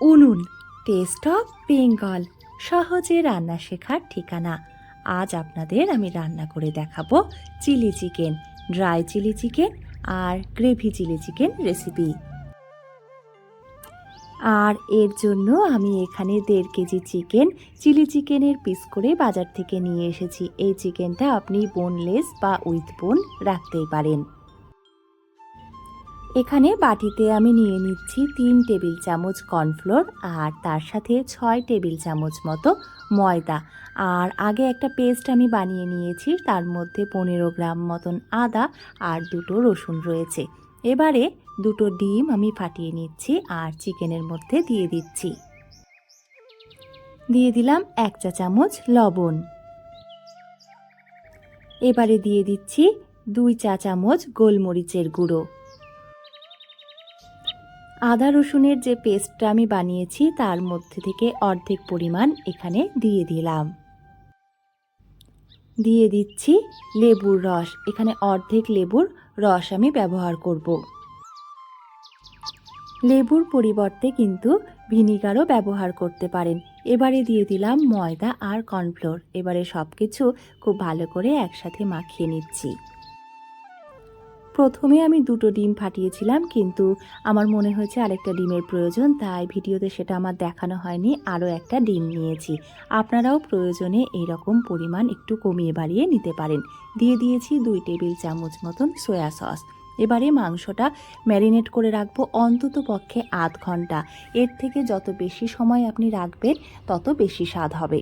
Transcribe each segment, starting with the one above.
উনুন test of Bengal সহজে রান্না শেখার ঠিকানা। আজ আপনাদের আমি রান্না করে দেখাবো chilli chicken dry chilli chicken আর গ্রেভি চিলি চিকেন রেসিপি আর এর জন্য আমি এখানে দেড় কেজি চিকেন, চিলি চিকেনের পিস করে বাজার থেকে নিয়ে এসেছি। এই চিকেনটা আপনি বোনলেস বা উইথ বোন রাখতেই পারেন। এখানে বাটিতে আমি নিয়ে নিচ্ছি তিন টেবিল চামচ কর্নফ্লোর আর তার সাথে ছয় টেবিল চামচ মতো ময়দা। আর আগে একটা পেস্ট আমি বানিয়ে নিয়েছি, তার মধ্যে পনেরো গ্রাম মতন আদা আর দুটো রসুন রয়েছে। এবারে দুটো ডিম আমি ফাটিয়ে নিচ্ছি আর চিকেনের মধ্যে দিয়ে দিচ্ছি। দিয়ে দিলাম এক চা চামচ লবণ। এবারে দিয়ে দিচ্ছি দুই চা চামচ গোলমরিচের গুঁড়ো। আদা রসুনের যে পেস্টটা আমি বানিয়েছি, তার মধ্যে থেকে অর্ধেক পরিমাণ এখানে দিয়ে দিলাম। দিয়ে দিচ্ছি লেবুর রস। এখানে অর্ধেক লেবুর রস আমি ব্যবহার করব। লেবুর পরিবর্তে কিন্তু ভিনিগারও ব্যবহার করতে পারেন। এবারে দিয়ে দিলাম ময়দা আর কর্নফ্লোর। এবারে সব কিছু খুব ভালো করে একসাথে মাখিয়ে নিচ্ছি। প্রথমে আমি দুটো ডিম ফাটিয়েছিলাম, কিন্তু আমার মনে হয়েছে আরেকটা ডিমের প্রয়োজন, তাই ভিডিওতে সেটা আমার দেখানো হয়নি, আরও একটা ডিম নিয়েছি। আপনারাও প্রয়োজনে এই রকম পরিমাণ একটু কমিয়ে বাড়িয়ে নিতে পারেন। দিয়ে দিয়েছি দুই টেবিল চামচ মতন সয়া সস। এবারে মাংসটা ম্যারিনেট করে রাখব অন্তত পক্ষে আধ ঘণ্টা। এর থেকে যত বেশি সময় আপনি রাখবেন, তত বেশি স্বাদ হবে।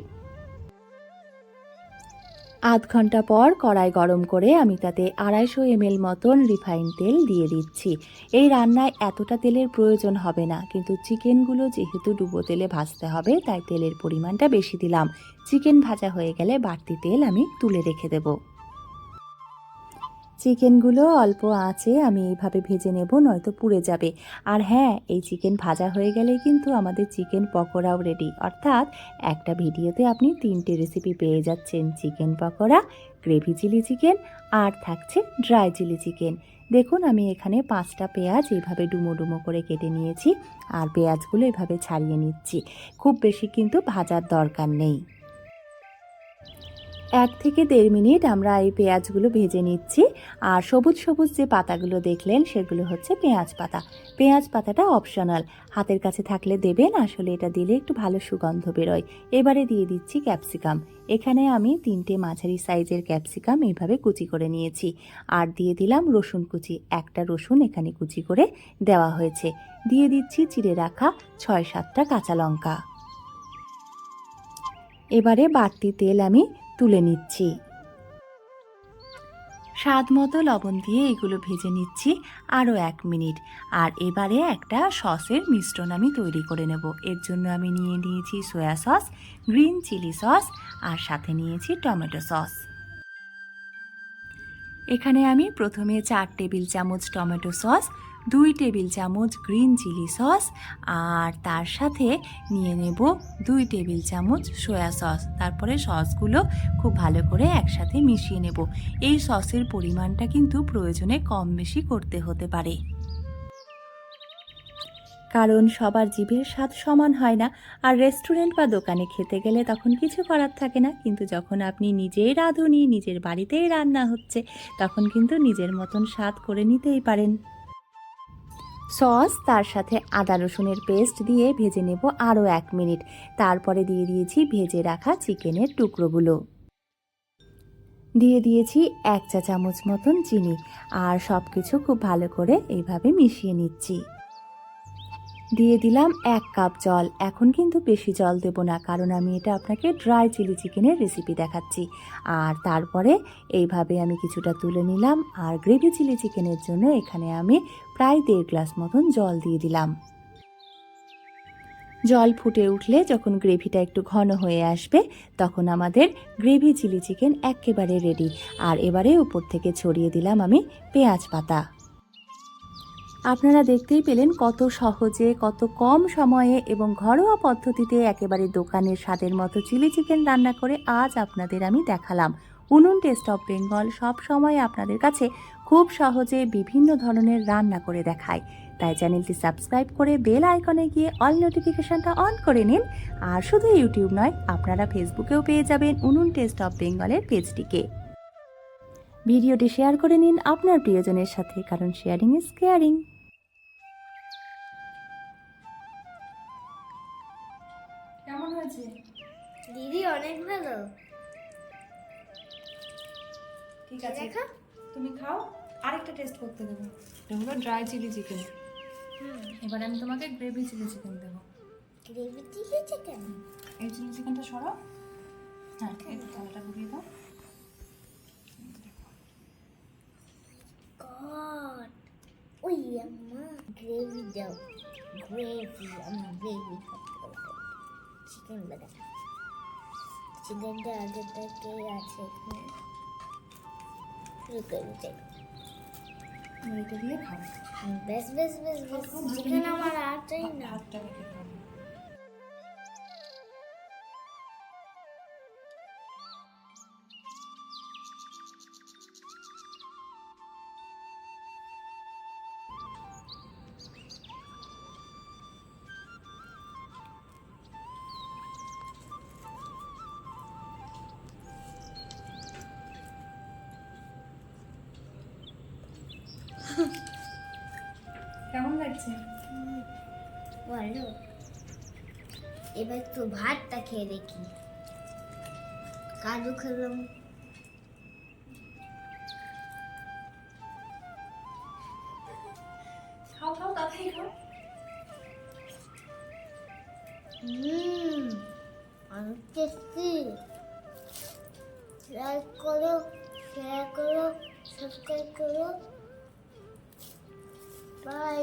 আধ ঘণ্টা পর কড়াই গরম করে আমি তাতে আড়াইশো এমএল মতন রিফাইন তেল দিয়ে দিচ্ছি। এই রান্নায় এতটা তেলের প্রয়োজন হবে না, কিন্তু চিকেনগুলো যেহেতু ডুবো তেলে ভাজতে হবে, তাই তেলের পরিমাণটা বেশি দিলাম। চিকেন ভাজা হয়ে গেলে বাড়তি তেল আমি তুলে রেখে দেবো। চিকেনগুলো অল্প আছে, আমি এইভাবে ভেজে নেব, নয়তো পুড়ে যাবে। আর হ্যাঁ এই চিকেন ভাজা হয়ে গেলে কিন্তু আমাদের চিকেন পকোড়াও রেডি অর্থাৎ একটা ভিডিওতে আপনি তিনটে রেসিপি পেয়ে যাচ্ছেন। Chicken pakora gravy chilli chicken আর থাকছে ড্রাই চিলি চিকেন দেখুন, আমি এখানে পাঁচটা পেঁয়াজ এইভাবে ডুমো ডুমো করে কেটে নিয়েছি আর পেঁয়াজগুলো এভাবে ছাড়িয়ে নিচ্ছি। খুব বেশি কিন্তু ভাজার দরকার নেই। এক থেকে দেড় মিনিট আমরা এই পেঁয়াজগুলো ভেজে নিচ্ছি। আর সবুজ সবুজ যে পাতাগুলো দেখলেন, সেগুলো হচ্ছে পেঁয়াজ পাতা। পেঁয়াজ পাতাটা অপশনাল হাতের কাছে থাকলে দেবেন, আসলে এটা দিলে একটু ভালো সুগন্ধ বেরোয়। এবারে দিয়ে দিচ্ছি ক্যাপসিকাম। এখানে আমি তিনটে মাঝারি সাইজের ক্যাপসিকাম এইভাবে কুচি করে নিয়েছি। আর দিয়ে দিলাম রসুন কুচি। একটা রসুন এখানে কুচি করে দেওয়া হয়েছে। দিয়ে দিচ্ছি চিড়ে রাখা ছয় সাতটা কাঁচা লঙ্কা। এবারে বাড়তি তেল আমি তুলে নিচ্ছি। স্বাদ মতো লবণ দিয়ে এগুলো ভেজে নিচ্ছি আরও এক মিনিট। আর এবারে একটা সসের মিশ্রণ আমি তৈরি করে নেব। এর জন্য আমি নিয়ে নিয়েছি soya sauce, green chilli sauce আর সাথে নিয়েছি টমেটো সস। এখানে আমি প্রথমে চার টেবিল চামচ টমেটো সস দুই টেবিল চামচ গ্রিন চিলি সস আর তার সাথে নিয়ে নেব দুই টেবিল চামচ সয়া সস। তারপরে সসগুলো খুব ভালো করে একসাথে মিশিয়ে নেব। এই সসের পরিমাণটা কিন্তু প্রয়োজনে কম বেশি করতে হতে পারে। কারণ সবার জিভের স্বাদ সমান হয় না আর রেস্টুরেন্ট বা দোকানে খেতে গেলে তখন কিছু করার থাকে না। কিন্তু যখন আপনি নিজেই রাঁধুনি, নিজের বাড়িতেই রান্না হচ্ছে, তখন কিন্তু নিজের মতন স্বাদ করে নিতেই পারেন। সস, তার সাথে আদা রসুনের পেস্ট দিয়ে ভেজে নেব আরও এক মিনিট। তারপরে দিয়ে দিয়েছি ভেজে রাখা চিকেনের টুকরোগুলো। দিয়ে দিয়েছি এক চা চামচ মতন চিনি। আর সব কিছু খুব ভালো করে এইভাবে মিশিয়ে নিচ্ছি। দিয়ে দিলাম এক কাপ জল। এখন কিন্তু বেশি জল দেব না, কারণ আমি এটা আপনাকে ড্রাই চিলি চিকেনের রেসিপি দেখাচ্ছি। আর তারপরে এইভাবে আমি কিছুটা তুলে নিলাম আর গ্রেভি চিলি চিকেনের জন্য এখানে আমি প্রায় দেড় গ্লাস মতন জল দিয়ে দিলাম। জল ফুটে উঠলে যখন গ্রেভিটা একটু ঘন হয়ে আসবে, তখন আমাদের গ্রেভি চিলি চিকেন একেবারে রেডি আর এবারে উপর থেকে ছড়িয়ে দিলাম আমি পেঁয়াজ পাতা। আপনারা দেখতেই পেলেন কত সহজে, কত কম সময়ে এবং ঘরোয়া পদ্ধতিতে একেবারে দোকানের স্বাদের মতো চিলি চিকেন রান্না করে আজ আপনাদের আমি দেখালাম। উনুন টেস্ট অফ বেঙ্গল সব সময় আপনাদের কাছে খুব সহজে বিভিন্ন ধরনের রান্না করে দেখায়। তাই চ্যানেলটি সাবস্ক্রাইব করে বেল আইকনে গিয়ে অল নোটিফিকেশনটা অন করে নিন। আর শুধু ইউটিউব নয়, আপনারা ফেসবুকেও পেয়ে যাবেন উনুন টেস্ট অফ বেঙ্গলের পেজটিকে। ভিডিওটি শেয়ার করে নিন আপনার প্রিয়জনের সাথে, কারণ শেয়ারিং ইজ কেয়ারিং ঠিক দেখা তুমি খাও আরেকটা টেস্ট করতে দেবো। এটা হলো ড্রাই চিলি চিকেন এবার আমি তোমাকে গ্রেভি চিলি চিকেন দেবো। গ্রেভি চিলি চিকেন এই চিলি চিকেনটা সরাও। হ্যাঁ থালাটা ঘুরিয়ে দাও। ওই আম্মা গ্রেভি দাও। গ্রেভি আমি গ্রেভি চিকেন বাদা। চিকেনটা আগে থেকে আছে। এখানে দিয়ে খাও বেশ বেশ বেশ বেশ। আমার আর চাই না। ভাতটা বলো। এবার তো ভাতটা খেয়ে দেখি। কাজু খেলাম। খাও খাও তাড়াতাড়ি খাও। হুম অনেক টেস্টি। লাইক করো শেয়ার করো সাবস্ক্রাইব করো। বাই